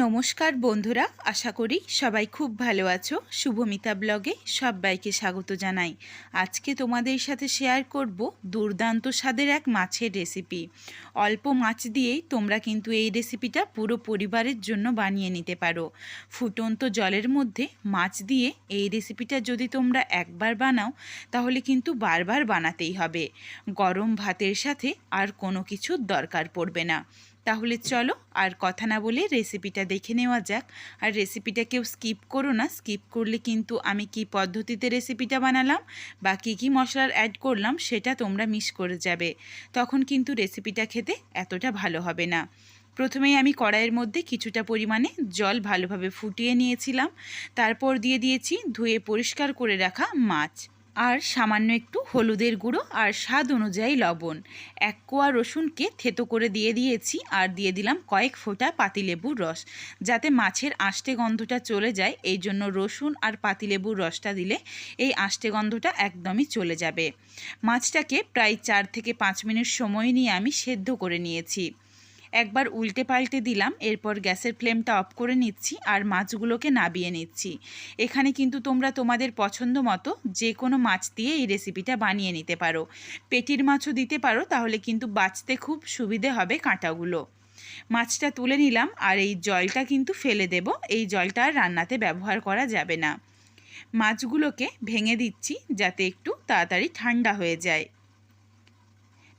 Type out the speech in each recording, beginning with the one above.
নমস্কার বন্ধুরা, আশা করি সবাই খুব ভালো আছো। শুভমিতা ব্লগে সবাইকে স্বাগত জানাই। আজকে তোমাদের সাথে শেয়ার করব দুর্দান্ত স্বাদের এক মাছের রেসিপি অল্প মাছ দিয়েই তোমরা কিন্তু এই রেসিপিটা পুরো পরিবারের জন্য বানিয়ে নিতে পারো। ফুটন্ত জলের মধ্যে মাছ দিয়ে এই রেসিপিটা যদি তোমরা একবার বানাও, তাহলে কিন্তু বারবার বানাতেই হবে। গরম ভাতের সাথে আর কোনো কিছুর দরকার পড়বে না। তাহলে চলো আর কথা না বলে রেসিপিটা দেখে নেওয়া যাক। আর রেসিপিটা কেউ স্কিপ করো না। স্কিপ করলে কিন্তু আমি কি পদ্ধতিতে রেসিপিটা বানালাম বা কী কী মশলার অ্যাড করলাম সেটা তোমরা মিস করে যাবে। তখন কিন্তু রেসিপিটা খেতে এতটা ভালো হবে না। প্রথমেই আমি কড়াইয়ের মধ্যে কিছুটা পরিমাণে জল ভালোভাবে ফুটিয়ে নিয়েছিলাম। তারপর দিয়ে দিয়েছি ধুয়ে পরিষ্কার করে রাখা মাছ। আর সামান্য একটু হলুদের গুঁড়ো আর স্বাদ অনুযায়ী লবণ। এক কোয়া রসুনকে থেতো করে দিয়ে দিয়েছি আর দিয়ে দিলাম কয়েক ফোঁটা পাতিলেবুর রস। যাতে মাছের আষ্টে গন্ধটা চলে যায়, এই জন্য রসুন আর পাতিলেবুর রসটা দিলে এই আষ্টে গন্ধটা একদমই চলে যাবে। মাছটাকে প্রায় চার থেকে পাঁচ মিনিট সময় নিয়ে আমি সেদ্ধ করে নিয়েছি। একবার উল্টে পাল্টে দিলাম, এরপর গ্যাসের ফ্লেমটা অফ করে নিচ্ছি আর মাছগুলোকে নাবিয়ে নিচ্ছি। এখানে কিন্তু তোমরা তোমাদের পছন্দ মতো যে কোনো মাছ দিয়ে এই রেসিপিটা বানিয়ে নিতে পারো। পেটির মাছও দিতে পারো, তাহলে কিন্তু বাঁচতে খুব সুবিধে হবে কাঁটাগুলো। মাছটা তুলে নিলাম আর এই জলটা কিন্তু ফেলে দেব, এই জলটা আর রান্নাতে ব্যবহার করা যাবে না। মাছগুলোকে ভেঙে দিচ্ছি যাতে একটু তাড়াতাড়ি ঠান্ডা হয়ে যায়।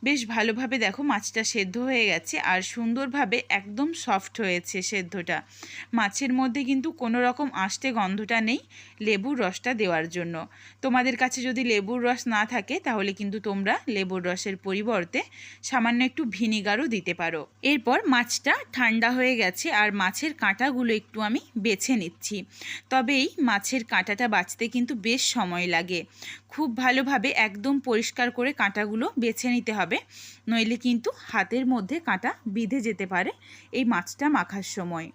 বেশ ভালোভাবে দেখো মাছটা সেদ্ধ হয়ে গেছে আর সুন্দরভাবে একদম সফট হয়েছে সেদ্ধটা। মাছের মধ্যে কিন্তু কোনো রকম আষ্টে গন্ধটা নেই লেবুর রসটা দেওয়ার জন্য। তোমাদের কাছে যদি লেবুর রস না থাকে তাহলে কিন্তু তোমরা লেবুর রসের পরিবর্তে সামান্য একটু ভিনিগারও দিতে পারো। এরপর মাছটা ঠান্ডা হয়ে গেছে আর মাছের কাঁটাগুলো একটু আমি বেছে নিচ্ছি। তবে এই মাছের কাঁটাটা বাঁচতে কিন্তু বেশ সময় লাগে। খুব ভালোভাবে একদম পরিষ্কার করে কাঁটাগুলো বেছে নিতে হবে নইলে কিন্তু হাতের মধ্যে কাঁটা বিঁধে যেতে পারে এই মাছটা মাখার সময়।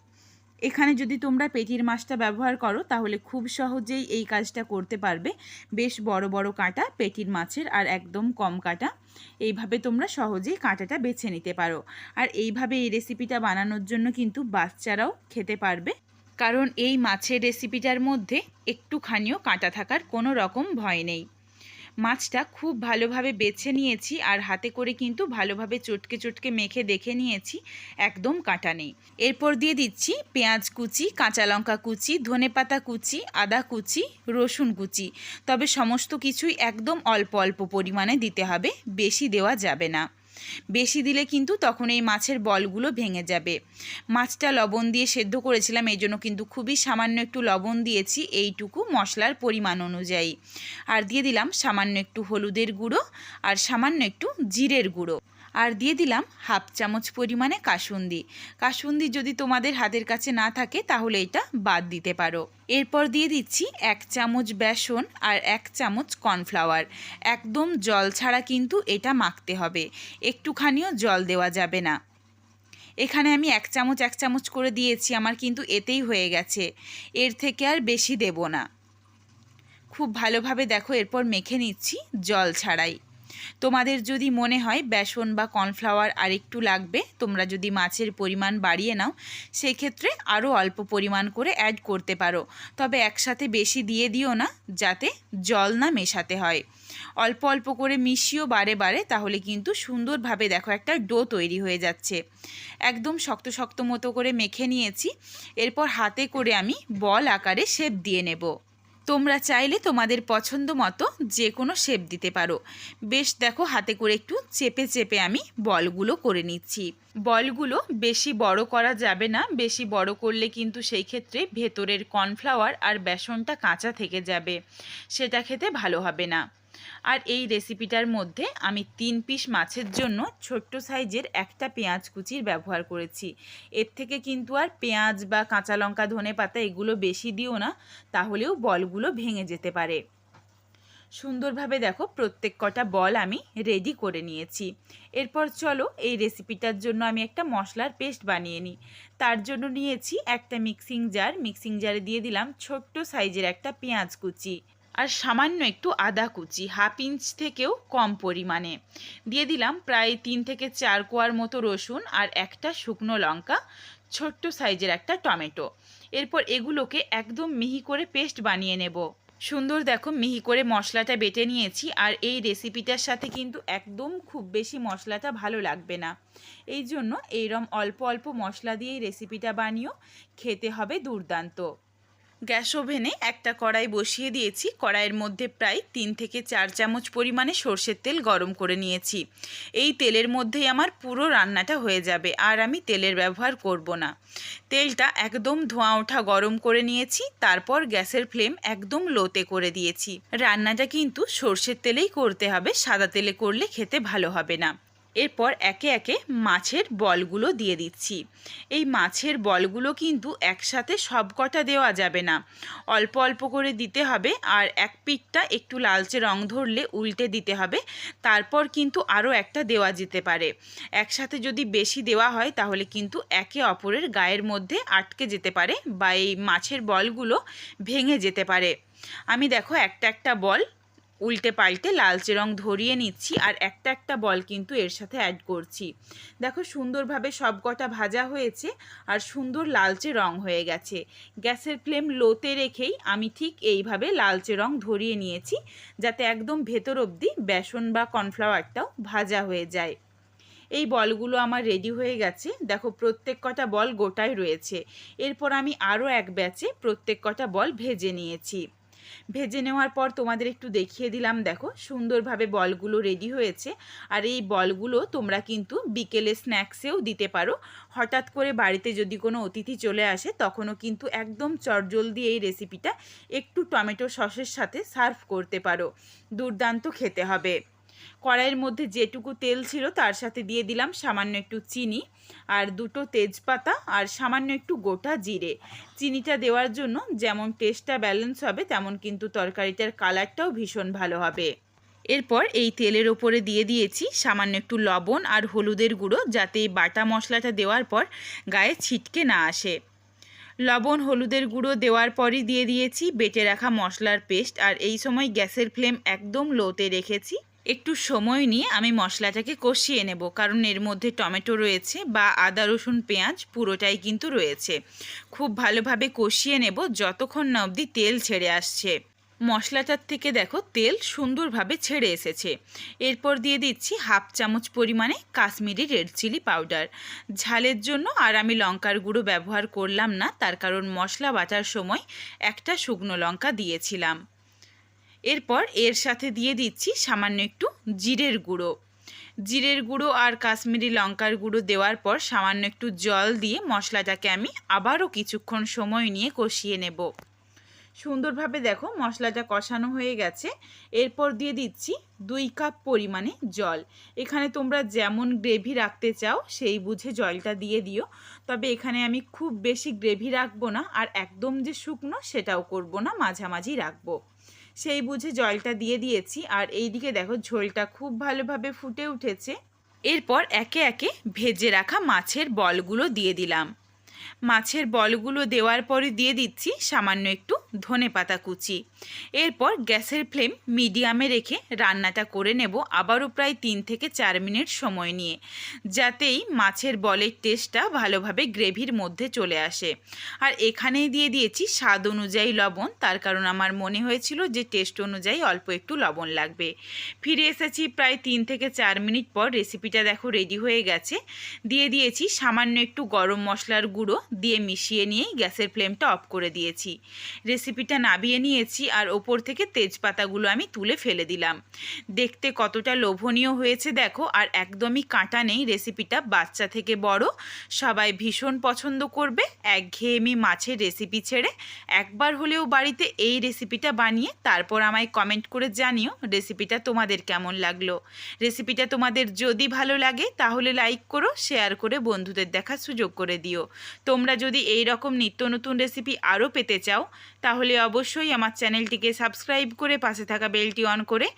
এখানে যদি তোমরা পেটির মাছটা ব্যবহার করো, তাহলে খুব সহজেই এই কাজটা করতে পারবে। বেশ বড় বড় কাঁটা পেটির মাছের আর একদম কম কাঁটা। এইভাবে তোমরা সহজেই কাঁটাটা বেছে নিতে পারো। আর এইভাবে এই রেসিপিটা বানানোর জন্য কিন্তু বাচ্চারাও খেতে পারবে। কারণ এই মাছের রেসিপিটার মধ্যে একটুখানিও কাঁটা থাকার কোনো রকম ভয় নেই। মাছটা খুব ভালোভাবে বেছে নিয়েছি আর হাতে করে কিন্তু ভালোভাবে চটকে চটকে মেখে দেখে নিয়েছি, একদম কাটা নেই। এরপর দিয়ে দিচ্ছি পেঁয়াজ কুচি, কাঁচা লঙ্কা কুচি, ধনে পাতা কুচি, আদা কুচি, রসুন কুচি। তবে সমস্ত কিছুই একদম অল্প অল্প পরিমাণে দিতে হবে, বেশি দেওয়া যাবে না। বেশি দিলে কিন্তু তখন এই মাছের বলগুলো ভেঙে যাবে। মাছটা লবণ দিয়ে সেদ্ধ করেছিলাম এই জন্য কিন্তু খুবই সামান্য একটু লবণ দিয়েছি এইটুকু মশলার পরিমাণ অনুযায়ী। আর দিয়ে দিলাম সামান্য একটু হলুদের গুঁড়ো আর সামান্য একটু জিরের গুঁড়ো। আর দিয়ে দিলাম হাফ চামচ পরিমাণে কাসুন্দি। কাসুন্দি যদি তোমাদের হাতের কাছে না থাকে, তাহলে এটা বাদ দিতে পারো। এরপর দিয়ে দিচ্ছি এক চামচ বেসন আর এক চামচ কর্নফ্লাওয়ার। একদম জল ছাড়া কিন্তু এটা মাখতে হবে। একটুখানিও জল দেওয়া যাবে না। এখানে আমি এক চামচ এক চামচ করে দিয়েছি, আমার কিন্তু এতেই হয়ে গেছে। এর থেকে আর বেশি দেব না। খুব ভালোভাবে দেখো, এরপর মেখে নিচ্ছি জল ছাড়াই। তোমাদের যদি মনে হয় বেসন বা কর্নফ্লাওয়ার আর একটু লাগবে, তোমরা যদি মাছের পরিমাণ বাড়িয়ে নাও সেই ক্ষেত্রে আরও অল্প পরিমাণ করে অ্যাড করতে পারো। তবে একসাথে বেশি দিয়ে দিও না, যাতে জল না মেশাতে হয়। অল্প অল্প করে মিশিও বারে বারে, তাহলে কিন্তু সুন্দরভাবে দেখো একটা ডো তৈরি হয়ে যাচ্ছে। একদম শক্ত শক্ত মতো করে মেখে নিয়েছি, এরপর হাতে করে আমি বল আকারে শেপ দিয়ে নেব। তোমরা চাইলে তোমাদের পছন্দ মতো যে কোনো শেপ দিতে পারো। বেশ দেখো, হাতে করে একটু চেপে চেপে আমি বলগুলো করে নিচ্ছি। বলগুলো বেশি বড় করা যাবে না, বেশি বড় করলে কিন্তু সেই ক্ষেত্রে ভেতরের কর্নফ্লাওয়ার আর বেসনটা কাঁচা থেকে যাবে। সেটা খেতে ভালো হবে না। আর এই রেসিপিটার মধ্যে আমি তিন পিস মাছের জন্য ছোট্ট সাইজের একটা পেঁয়াজ কুচির ব্যবহার করেছি। এর থেকে কিন্তু আর পেঁয়াজ বা কাঁচা লঙ্কা, ধনে পাতা এগুলো বেশি দিও না, তাহলেও বলগুলো ভেঙে যেতে পারে। সুন্দরভাবে দেখো প্রত্যেক কটা বল আমি রেডি করে নিয়েছি। এরপর চলো এই রেসিপিটার জন্য আমি একটা মশলার পেস্ট বানিয়ে নিই। তার জন্য নিয়েছি একটা মিক্সিং জার মিক্সিং জারে দিয়ে দিলাম ছোট্ট সাইজের একটা পেঁয়াজ কুচি। আর সামান্য একটু আদা কুচি, হাফ ইঞ্চ থেকেও কম পরিমাণে। দিয়ে দিলাম প্রায় তিন থেকে চার কোয়ার মতো রসুন আর একটা শুকনো লঙ্কা, ছোট্ট সাইজের একটা টমেটো। এরপর এগুলোকে একদম মিহি করে পেস্ট বানিয়ে নেব। সুন্দর দেখো মিহি করে মশলাটা বেটে নিয়েছি আর এই রেসিপিটার সাথে কিন্তু একদম খুব বেশি মশলাটা ভালো লাগবে না। এই জন্য এইরম অল্প অল্প মশলা দিয়ে রেসিপিটা বানিয়েও খেতে হবে দুর্দান্ত। গ্যাস ওভেনে একটা কড়াই বসিয়ে দিয়েছি। কড়াইয়ের মধ্যে প্রায় তিন থেকে চার চামচ পরিমাণে সর্ষের তেল গরম করে নিয়েছি। এই তেলের মধ্যেই আমার পুরো রান্নাটা হয়ে যাবে, আর আমি তেলের ব্যবহার করব না। তেলটা একদম ধোঁয়া ওঠা গরম করে নিয়েছি, তারপর গ্যাসের ফ্লেম একদম লোতে করে দিয়েছি। রান্নাটা কিন্তু সর্ষের তেলেই করতে হবে, সাদা তেলে করলে খেতে ভালো হবে না। এরপর একে একে মাছের বলগুলো দিয়ে দিচ্ছি। এই মাছের বলগুলো কিন্তু একসাথে সব কটা দেওয়া যাবে না। অল্প অল্প করে দিতে হবে আর এক পিঠটা একটু লালচে রং ধরলে উল্টে দিতে হবে। তারপর কিন্তু আরও একটা দেওয়া যেতে পারে। একসাথে যদি বেশি দেওয়া হয় তাহলে কিন্তু একে অপরের গায়ের মধ্যে আটকে যেতে পারে বা এই মাছের বলগুলো ভেঙে যেতে পারে। আমি দেখো একটা একটা বল উল্টে পাল্টে লালচে রং ধরিয়ে নিচ্ছি আর একটা একটা বল কিন্তু এর সাথে অ্যাড করছি। দেখো সুন্দরভাবে সব কটা ভাজা হয়েছে আর সুন্দর লালচে রং হয়ে গেছে। গ্যাসের ফ্লেম লোতে রেখেই আমি ঠিক এইভাবে লালচে রং ধরিয়ে নিয়েছি যাতে একদম ভেতর অবধি বেসন বা কর্নফ্লাওয়ারটাও ভাজা হয়ে যায়। এই বলগুলো আমার রেডি হয়ে গেছে। দেখো প্রত্যেক কটা বল গোটায় রয়েছে। এরপর আমি আরও এক ব্যাচে প্রত্যেক কটা বল ভেজে নিয়েছি। ভেজে নেওয়ার পর তোমাদের একটু দেখিয়ে দিলাম, দেখো সুন্দরভাবে বলগুলো রেডি হয়েছে। আর এই বলগুলো তোমরা কিন্তু বিকেলে স্ন্যাক্সেও দিতে পারো। হঠাৎ করে বাড়িতে যদি কোনো অতিথি চলে আসে, তখনও কিন্তু একদম চটজলদি এই রেসিপিটা একটু টমেটো সসের সাথে সার্ভ করতে পারো। দুর্দান্ত খেতে হবে। কড়াইয়ের মধ্যে যেটুকু তেল ছিল তার সাথে দিয়ে দিলাম সামান্য একটু চিনি আর দুটো তেজপাতা আর সামান্য একটু গোটা জিরে। চিনিটা দেওয়ার জন্য যেমন টেস্টটা ব্যালেন্স হবে, তেমন কিন্তু তরকারিটার কালারটাও ভীষণ ভালো হবে। এরপর এই তেলের ওপরে দিয়ে দিয়েছি সামান্য একটু লবণ আর হলুদের গুঁড়ো যাতে বাটা মশলাটা দেওয়ার পর গায়ে ছিটকে না আসে। লবণ, হলুদের গুঁড়ো দেওয়ার পরই দিয়ে দিয়েছি, বেটে রাখা মশলার পেস্ট আর এই সময় গ্যাসের ফ্লেম একদম লোতে রেখেছি। একটু সময় নিয়ে আমি মশলাটাকে কষিয়ে নেব, কারণ এর মধ্যে টমেটো রয়েছে বা আদা, রসুন, পেঁয়াজ পুরোটাই কিন্তু রয়েছে। খুব ভালোভাবে কষিয়ে নেব যতক্ষণ না অবধি তেল ছেড়ে আসছে। মশলাটার থেকে দেখো তেল সুন্দরভাবে ছেড়ে এসেছে। এরপর দিয়ে দিচ্ছি হাফ চামচ পরিমাণে কাশ্মীরি রেড চিলি পাউডার। ঝালের জন্য, আর আমি লঙ্কার গুঁড়ো ব্যবহার করলাম না, তার কারণ মশলা বাটার সময় একটা শুকনো লঙ্কা দিয়েছিলাম। এরপর এর সাথে দিয়ে দিচ্ছি সামান্য একটু জিরের গুঁড়ো। জিরের গুঁড়ো আর কাশ্মীরি লঙ্কার গুঁড়ো দেওয়ার পর সামান্য একটু জল দিয়ে মশলাটাকে আমি আবারও কিছুক্ষণ সময় নিয়ে কষিয়ে নেব। সুন্দরভাবে দেখো মশলাটা কষানো হয়ে গেছে। এরপর দিয়ে দিচ্ছি দুই কাপ পরিমাণে জল। এখানে তোমরা যেমন গ্রেভি রাখতে চাও সেই বুঝে জলটা দিয়ে দিও। তবে এখানে আমি খুব বেশি গ্রেভি রাখব না আর একদম যে শুকনো সেটাও করব না, মাঝামাঝি রাখব। সেই বুঝে জলটা দিয়ে দিয়েছি। আর এই দিকে দেখো ঝোলটা খুব ভালোভাবে ফুটে উঠেছে। এরপর একে একে ভেজে রাখা মাছের বলগুলো দিয়ে দিলাম। মাছের বলগুলো দেওয়ার পরে দিয়ে দিচ্ছি সামান্য একটু ধনে পাতা কুচি। এরপর গ্যাসের ফ্লেম মিডিয়ামে রেখে রান্নাটা করে নেব আবারও প্রায় তিন থেকে চার মিনিট সময় নিয়ে, যাতেই মাছের বলের টেস্টটা ভালোভাবে গ্রেভির মধ্যে চলে আসে। আর এখানেই দিয়ে দিয়েছি স্বাদ অনুযায়ী লবণ, তার কারণ আমার মনে হয়েছিল যে টেস্ট অনুযায়ী অল্প একটু লবণ লাগবে। ফিরে এসেছি প্রায় তিন থেকে চার মিনিট পর, রেসিপিটা দেখো রেডি হয়ে গেছে। দিয়ে দিয়েছি সামান্য একটু গরম মশলার গুঁড়ো দিয়ে মিশিয়ে নিয়েই গ্যাসের ফ্লেমটা অফ করে দিয়েছি। রেসিপিটা নাবিয়ে নিয়েছি আর ওপর থেকে তেজপাতাগুলো আমি তুলে ফেলে দিলাম। দেখতে কতটা লোভনীয় হয়েছে দেখো, আর একদমই কাঁটা নেই রেসিপিটা, বাচ্চা থেকে বড়। সবাই ভীষণ পছন্দ করবে, একঘেয়েমি মাছের রেসিপি ছেড়ে। একবার হলেও বাড়িতে এই রেসিপিটা বানিয়ে তারপর আমায় কমেন্ট করে জানিও রেসিপিটা তোমাদের কেমন লাগল। রেসিপিটা তোমাদের যদি ভালো লাগে তাহলে লাইক করো, শেয়ার করে বন্ধুদের দেখার সুযোগ করে দিও। তোমরা যদি এই রকম নিত্য নতুন রেসিপি আরও পেতে চাও, তাহলে অবশ্যই আমার চ্যানেলটিকে সাবস্ক্রাইব করে পাশে থাকা বেলটি অন করে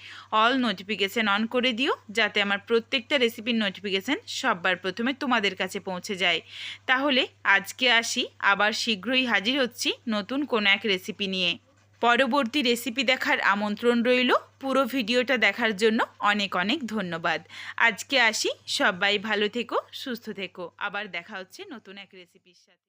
অল নোটিফিকেশান অন করে দিও, যাতে আমার প্রত্যেকটা রেসিপির নোটিফিকেশান সববার প্রথমে তোমাদের কাছে পৌঁছে যায়। তাহলে আজকে আসি, আবার শীঘ্রই হাজির হচ্ছি নতুন কোনো এক রেসিপি নিয়ে। পরবর্তী রেসিপি দেখার আমন্ত্রণ রইল। পুরো ভিডিওটা দেখার জন্য অনেক অনেক ধন্যবাদ। আজকে আসি, সবাই ভালো থেকো, সুস্থ থেকো। আবার দেখা হচ্ছে নতুন এক রেসিপির সাথে।